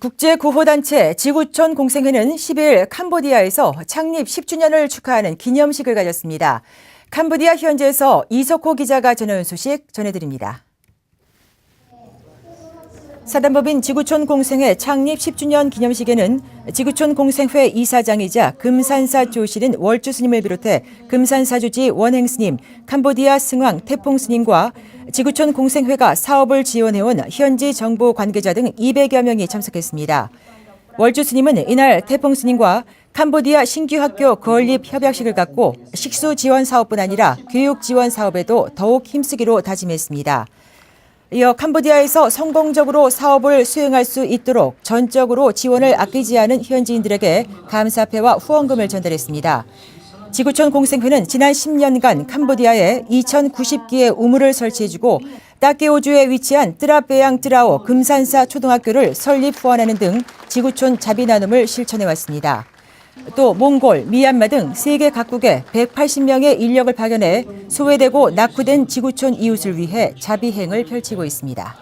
국제구호단체 지구촌 공생회는 10일 캄보디아에서 창립 10주년을 축하하는 기념식을 가졌습니다. 캄보디아 현지에서 이석호 기자가 전해온 소식 전해드립니다. 사단법인 지구촌 공생회 창립 10주년 기념식에는 지구촌 공생회 이사장이자 금산사 조실인 월주 스님을 비롯해 금산사 주지 원행 스님, 캄보디아 승왕 태풍 스님과 지구촌 공생회가 사업을 지원해온 현지 정부 관계자 등 200여 명이 참석했습니다. 월주 스님은 이날 태풍 스님과 캄보디아 신규 학교 건립 협약식을 갖고 식수 지원 사업뿐 아니라 교육 지원 사업에도 더욱 힘쓰기로 다짐했습니다. 이어 캄보디아에서 성공적으로 사업을 수행할 수 있도록 전적으로 지원을 아끼지 않은 현지인들에게 감사패와 후원금을 전달했습니다. 지구촌 공생회는 지난 10년간 캄보디아에 2,090기의 우물을 설치해주고 따케오주에 위치한 뜨라베양 뜨라오 금산사 초등학교를 설립 후원하는 등 지구촌 자비 나눔을 실천해왔습니다. 또 몽골, 미얀마 등 세계 각국에 180명의 인력을 파견해 소외되고 낙후된 지구촌 이웃을 위해 자비행을 펼치고 있습니다.